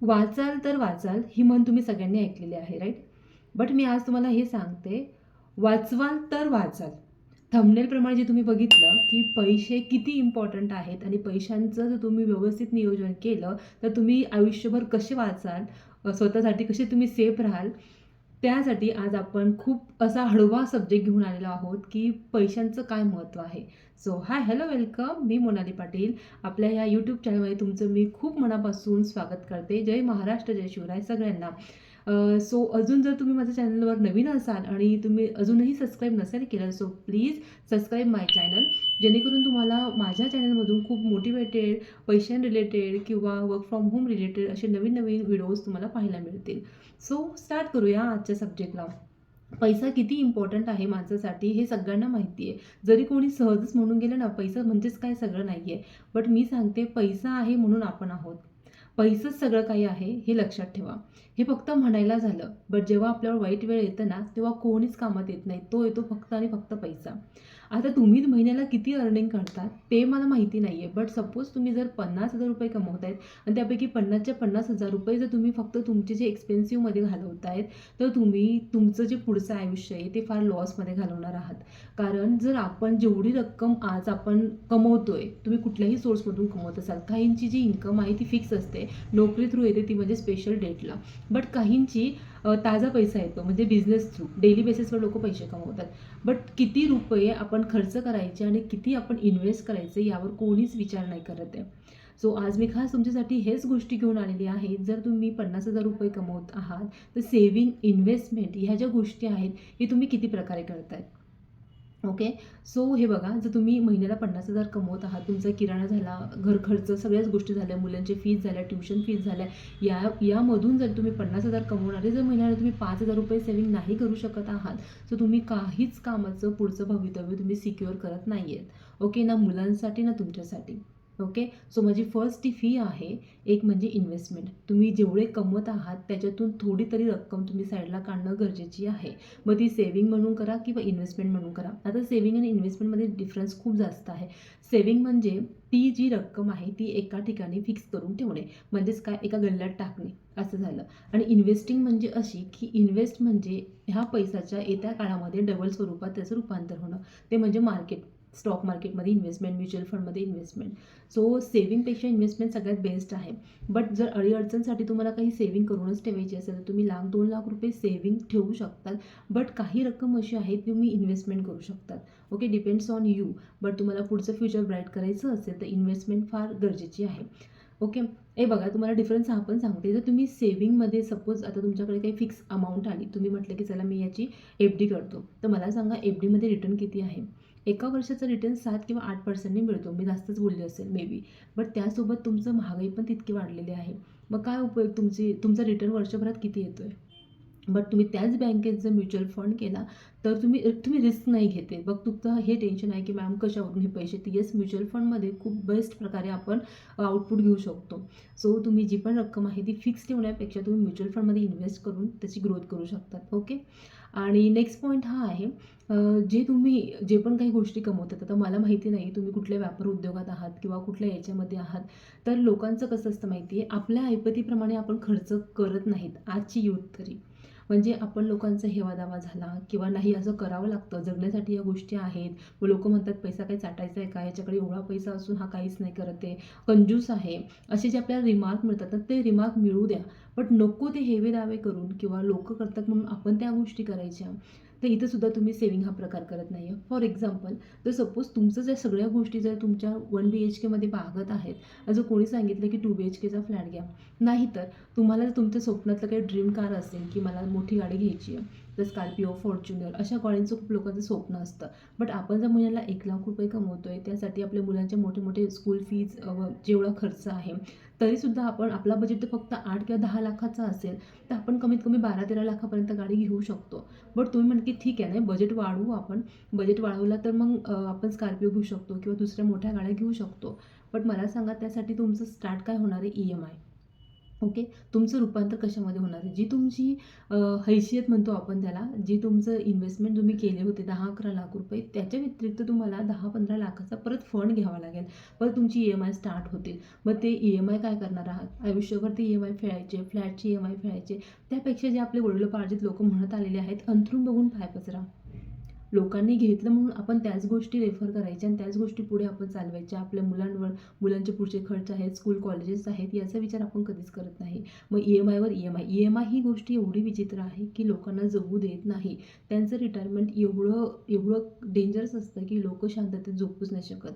वाचाल तर वाचाल ही म्हण तुम्ही सगळ्यांनी ऐकलेली आहे राईट बट मी आज तुम्हाला हे सांगते वाचवाल तर वाचाल. थंबनेलप्रमाणे जे तुम्ही बघितलं की पैसे किती इम्पॉर्टंट आहेत आणि पैशांचं जर तुम्ही व्यवस्थित नियोजन केलं तर तुम्ही आयुष्यभर कसे वाचाल स्वतःसाठी कसे तुम्ही सेफ राहाल त्यासाठी आज आपण खूप असा हळवा सब्जेक्ट घेऊन आलेलो आहोत की पैशांचं काय महत्त्व आहे. सो हाय हॅलो वेलकम मी मोनाली पाटील. आपल्या या यूट्यूब चॅनलमध्ये तुमचं मी खूप मनापासून स्वागत करते. जय महाराष्ट्र जय शिवराय सगळ्यांना. सो अजून जर तुम्ही माझ्या चॅनलवर नवीन असाल आणि तुम्ही अजूनही सबस्क्राईब नसेल केलं so please subscribe my channel जेणेकरून तुम्हाला माझ्या चॅनलमधून खूप मोटिवेटेड पैशां रिलेटेड किंवा वर्क फ्रॉम होम रिलेटेड असे नवीन नवीन व्हिडिओज तुम्हाला पाहायला मिळतील. सो स्टार्ट करूया आजच्या सब्जेक्टला पैसा किती इम्पॉर्टंट आहे माणसासाठी हे सगळ्यांना माहिती आहे. जरी कोणी सहजच म्हणून गेलं ना पैसा म्हणजेच काय सगळं नाही आहे बट मी सांगते पैसा आहे म्हणून आपण आहोत. पैसंच सगळं काही आहे हे लक्षात ठेवा. हे फक्त म्हणायला झालं बट जेव्हा आपल्यावर वाईट वेळ येतं ना तेव्हा कोणीच कामात येत नाही. तो येतो फक्त आणि फक्त पैसा. आता तुम्ही महिन्याला किती अर्निंग करतात ते मला माहिती नाही आहे बट सपोज तुम्ही जर पन्नास हजार रुपये कमवत आहेत आणि त्यापैकी पन्नासच्या पन्नास हजार रुपये जर तुम्ही फक्त तुमचे जे एक्सपेन्सिव्हमध्ये घालवत आहेत तर तुम्ही तुमचं जे पुढचं आयुष्य आहे ते फार लॉसमध्ये घालवणार आहात. कारण जर आपण जेवढी रक्कम आज आपण कमवतोय तुम्ही कुठल्याही सोर्समधून कमवत असाल काहींची जी इन्कम आहे ती फिक्स असते. नोकरी थ्रू येते ती म्हणजे स्पेशल डेटला बट काहींची ताजा पैसा येतो म्हणजे बिझनेस थ्रू डेली बेसिसवर लोक पैसे कमवतात. बट किती रुपये आपण खर्च करायचे आणि किती आपण इन्व्हेस्ट करायचे यावर कोणीच विचार नाही करत आहे. सो आज मी खास तुमच्यासाठी हेच गोष्टी घेऊन आलेली आहे. जर तुम्ही पन्नास हजार रुपये कमवत आहात तर सेविंग इन्व्हेस्टमेंट ह्या ज्या गोष्टी आहेत हे तुम्ही किती प्रकारे करताय? ओके? सो हे बघा जर तुम्ही महिन्याला पन्नास हजार कमवत आहात तुमचा किराणा झाला घर खर्च सगळ्याच गोष्टी झाल्या मुलांची फीज झाल्या ट्युशन फीज झाल्या या यामधून जर तुम्ही पन्नास हजार कमवणारे जर महिन्याला तुम्ही पाच हजार रुपये सेविंग नाही करू शकत आहात तर तुम्ही काहीच कामाचं पुढचं भवितव्य तुम्ही सिक्युअर करत नाही आहेत ओके? ना मुलांसाठी ना तुमच्यासाठी. ओके सो माझी फर्स्ट ती फी आहे एक म्हणजे इन्व्हेस्टमेंट तुम्ही जेवढे कमवत आहात त्याच्यातून थोडी तरी रक्कम तुम्ही साईडला काढणं गरजेची आहे. मग ती सेविंग म्हणून करा किंवा इन्व्हेस्टमेंट म्हणून करा. आता सेव्हिंग आणि इन्व्हेस्टमेंटमध्ये डिफरन्स खूप जास्त आहे. सेविंग म्हणजे ती जी रक्कम आहे ती एका ठिकाणी फिक्स करून ठेवणे. म्हणजेच काय? एका गल्ल्यात टाकणे. असं झालं. आणि इन्व्हेस्टिंग म्हणजे अशी की इन्व्हेस्ट म्हणजे ह्या पैशाच्या येत्या काळामध्ये डबल स्वरूपात त्याचं रूपांतर होणं. ते म्हणजे मार्केट स्टॉक मार्केटमध्ये इन्व्हेस्टमेंट म्युच्युअल फंडमध्ये इन्व्हेस्टमेंट सो सेविंगपेक्षा इन्व्हेस्टमेंट सगळ्यात बेस्ट आहे. बट जर अडीअडचणसाठी तुम्हाला काही सेविंग करूनच ठेवायची असेल तर तुम्ही लाख दोन लाख रुपये सेव्हिंग ठेवू शकतात बट काही रक्कम अशी आहे ती तुम्ही इन्व्हेस्टमेंट करू शकतात okay depends on you but तुम्हाला पुढचं फ्युचर ब्राईट करायचं असेल तर इन्व्हेस्टमेंट फार गरजेची आहे. ओके हे बघा तुम्हाला डिफरन्स हा पण सांगते. जर तुम्ही सेविंगमध्ये सपोज आता तुमच्याकडे काही फिक्स अमाऊंट आली तुम्ही म्हटलं की चला मी याची एफ डी करतो. तर मला सांगा एफ डीमध्ये रिटर्न किती आहे? एका वर्षाचा रिटर्न सात किंवा आठ पर्सेंटनी मिळतो. मी जास्तच बोलले असेल मे बी बट त्यासोबत तुमचं महागाई पण तितकी वाढलेली आहे. मग काय उपयोग? तुमची तुमचा रिटर्न वर्षभरात किती येतो आहे बट तुम्ही त्याच बँकेत जर म्युच्युअल फंड केला तर तुम्ही तुम्ही रिस्क नाही घेते. बघ तुमचं हे टेन्शन आहे की मॅम कशावरून हे पैसे ती येस म्युच्युअल फंडमध्ये खूप बेस्ट प्रकारे आपण आउटपुट घेऊ शकतो. सो तुम्ही जी पण रक्कम आहे ती फिक्स ठेवण्यापेक्षा तुम्ही म्युच्युअल फंडमध्ये इन्व्हेस्ट करून त्याची ग्रोथ करू शकतात. ओके आणि नेक्स्ट पॉईंट हा आहे जे तुम्ही जे पण काही गोष्टी कमवतात आता मला माहिती नाही तुम्ही कुठल्या व्यापार उद्योगात आहात किंवा कुठल्या याच्यामध्ये आहात तर लोकांचं कसं असतं माहिती आहे आपल्या ऐपतीप्रमाणे आपण खर्च करत नाहीत आजची यूथ तरी. म्हणजे आपण लोकांचा हेवादावा झाला किंवा नाही असं करावं लागतं. जगण्यासाठी या गोष्टी आहेत. मग लोक म्हणतात पैसा काही चाटायचा आहे का? याच्याकडे एवढा पैसा असून हा काहीच नाही करत आहे. कंजूस आहे. असे जे आपल्याला रिमार्क मिळतात तर ते रिमार्क मिळू द्या. बट नको ते हेवे दावे करून किंवा लोक करतात म्हणून आपण त्या गोष्टी करायच्या. तर इथं सुद्धा तुम्ही सेविंग हा प्रकार करत नाही आहे फॉर एक्झाम्पल तर सपोज तुमचं जर सगळ्या गोष्टी जर तुमच्या वन बी एच केमध्ये भागत आहेत जर कोणी सांगितलं की टू बी एच केचा फ्लॅट घ्या. नाही तर तुम्हाला जर तुमच्या स्वप्नातलं काही ड्रीम कार असेल की मला मोठी गाडी घ्यायची आहे तर स्कॉर्पिओ फॉर्च्युनर अशा गाड्यांचं खूप लोकांचं स्वप्न असतं. बट आपण जर महिन्याला एक लाख रुपये कमवतो आहे त्यासाठी आपल्या मुलांचे मोठे मोठे स्कूल फीज जेवढा खर्च आहे तरीसुद्धा आपण आपला बजेट तर फक्त आठ किंवा दहा लाखाचा असेल तर आपण कमीत कमी बारा तेरा लाखापर्यंत गाडी घेऊ शकतो. बट तुम्ही म्हणत की ठीक आहे नाही बजेट वाढवू आपण. बजेट वाढवला तर मग आपण स्कॉर्पिओ घेऊ शकतो किंवा दुसऱ्या मोठ्या गाड्या घेऊ शकतो. बट मला सांगा त्यासाठी तुमचं स्टार्ट काय होणार आहे ई एम आय ओके? तुमचं रूपांतर कशामध्ये होणार आहे? जी तुमची हैसियत म्हणतो आपण त्याला जी तुमचं इन्व्हेस्टमेंट तुम्ही केले होते दहा अकरा लाख रुपये त्याच्या व्यतिरिक्त तुम्हाला दहा पंधरा लाखाचा परत फंड घ्यावा लागेल. परत तुमची ई एम आय स्टार्ट होतील. मग ते ई एम आय काय करणार आहात? आयुष्यभर ते ई एम आय फेडायचे फ्लॅटची ई एम आय फेडायचे त्यापेक्षा जे आपले वडिलोपार्जित लोक म्हणत आलेले आहेत अंथरून बघून पाय पचरा लोकांनी घेतलं म्हणून आपण त्याच गोष्टी रेफर करायच्या आणि त्याच गोष्टी पुढे आपण चालवायच्या. आपल्या मुलांवर मुलांचे पुढचे खर्च आहेत स्कूल कॉलेजेस आहेत याचा विचार आपण कधीच करत नाही. मग E M आयवर E M I E M I ही गोष्ट एवढी विचित्र आहे की लोकांना जगू देत नाही. त्यांचं रिटायरमेंट एवढं एवढं डेंजरस असतं की लोक शांततेत झोपूच नाही शकत.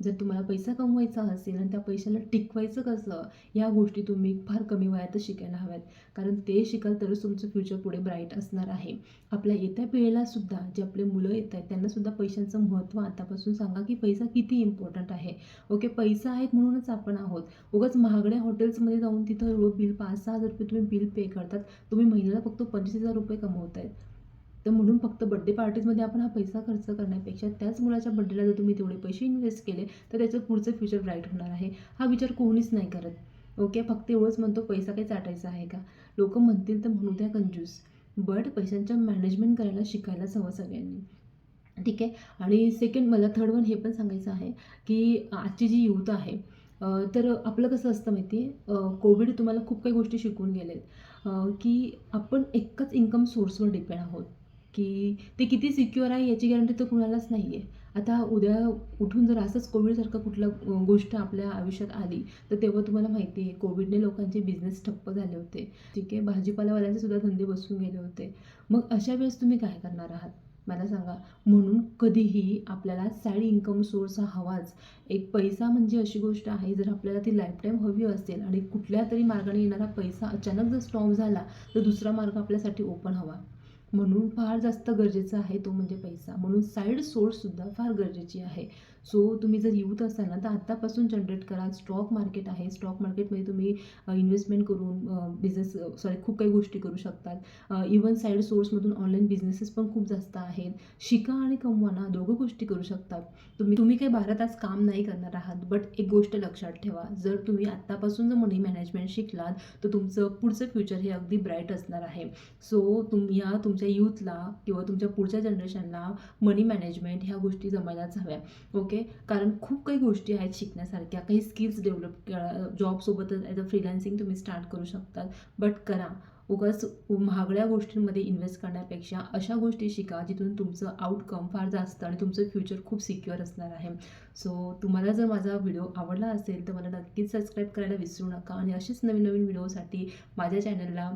जर तुम्हाला पैसा कमवायचा असेल आणि त्या पैशाला टिकवायचं कसं ह्या गोष्टी तुम्ही फार कमी वयातच शिकायला हव्यात. कारण ते शिकाल तरच तुमचं फ्युचर पुढे ब्राईट असणार आहे. आपल्या येत्या पिढीला सुद्धा जे आपले मुलं येत आहेत त्यांनासुद्धा पैशांचं महत्त्व आतापासून सांगा की पैसा किती इम्पॉर्टंट आहे. ओके पैसा आहेत म्हणूनच आपण आहोत. उगाच महागड्या हॉटेल्समध्ये जाऊन तिथं रोज बिल पाच सहा हजार रुपये तुम्ही बिल पे करतात. तुम्ही महिन्याला फक्त पंचवीस हजार रुपये कमवत आहेत तर म्हणून फक्त बड्डे पार्टीजमध्ये आपण हा पैसा खर्च करण्यापेक्षा त्याच मुलाच्या बड्डेला जर तुम्ही तेवढे पैसे इन्व्हेस्ट केले तर त्याचं पुढचं फ्युचर ब्राईट होणार आहे. हा विचार कोणीच नाही करत. ओके फक्त एवढंच म्हणतो पैसा काही चाटायचा आहे का? लोक म्हणतील तर म्हणू द्या कंजूस. बट पैशांच्या मॅनेजमेंट करायला शिकायलाच हवं सगळ्यांनी. ठीक आहे? आणि सेकंड मला थर्ड वन हे पण सांगायचं आहे की आजची जी युथ आहे तर आपलं कसं असतं माहिती आहे? कोविड तुम्हाला खूप काही गोष्टी शिकून गेलेत. आहेत की आपण एकच इन्कम सोर्सवर डिपेंड आहोत. की ते किती सिक्युअर आहे याची गॅरंटी तर कुणालाच नाही आहे आता उद्या उठून जर असंच कोविडसारखं कुठलं गोष्ट आपल्या आयुष्यात आली तर तेव्हा तुम्हाला माहिती आहे कोविडने लोकांचे बिझनेस ठप्प झाले होते. ठीक आहे? भाजीपालावाल्यांचे सुद्धा धंदे बसून गेले होते. मग अशा वेळेस तुम्ही काय करणार आहात? मला सांगा. म्हणून कधीही आपल्याला साईड इन्कम सोर्स हा हवाच. एक पैसा म्हणजे अशी गोष्ट आहे जर आपल्याला ती लाईफटाईम हवी असेल आणि कुठल्या तरी मार्गाने येणारा पैसा अचानक जर स्टॉप झाला तर दुसरा मार्ग आपल्यासाठी ओपन हवा. म्हणून फार जास्त गरजेचं आहे तो म्हणजे पैसा. म्हणून साईड सोर्ससुद्धा फार गरजेची आहे. सो तुम्ही जर यूथ असाल ना तर आत्तापासून जनरेट करा. स्टॉक मार्केट आहे. स्टॉक मार्केटमध्ये तुम्ही इन्व्हेस्टमेंट करून बिझनेस सॉरी खूप काही गोष्टी करू शकतात. इवन साईड सोर्समधून ऑनलाईन बिझनेसेस पण खूप जास्त आहेत. शिका आणि कमवा ना दोघं गोष्टी करू शकतात. तुम्ही तुम्ही काही बारा तास काम नाही करणार आहात बट एक गोष्ट लक्षात ठेवा. जर तुम्ही आत्तापासून जर मनी मॅनेजमेंट शिकलात तर तुमचं पुढचं फ्युचर हे अगदी ब्राईट असणार आहे. सो तुम्ही या तुमच्या यूथला किंवा तुमच्या पुढच्या जनरेशनला मनी मॅनेजमेंट ह्या गोष्टी जमायलाच हव्या. Okay okay? कारण खूप काही गोष्टी आहेत शिकण्यासारख्या. काही स्किल्स डेव्हलप जॉबसोबतच ॲज अ फ्रीलान्सिंग तुम्ही स्टार्ट करू शकतात. बट करा. उगाच महागड्या गोष्टींमध्ये इन्व्हेस्ट करण्यापेक्षा अशा गोष्टी शिका जिथून तुमचं आउटकम फार जास्त आणि तुमचं फ्युचर खूप सिक्युअर असणार आहे. सो तुम्हाला जर माझा व्हिडिओ आवडला असेल तर मला नक्कीच सबस्क्राईब करायला विसरू नका आणि अशीच नवीन नवीन व्हिडिओसाठी माझ्या चॅनलला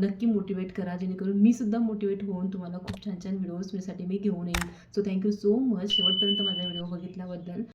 नक्की मोटिवेट करा जेणेकरून मी सुद्धा मोटिवेट होऊन तुम्हाला खूप छान छान व्हिडिओज मीसाठी मी घेऊन येईन. सो थँक्यू सो मच शेवटपर्यंत माझा व्हिडिओ बघितल्याबद्दल.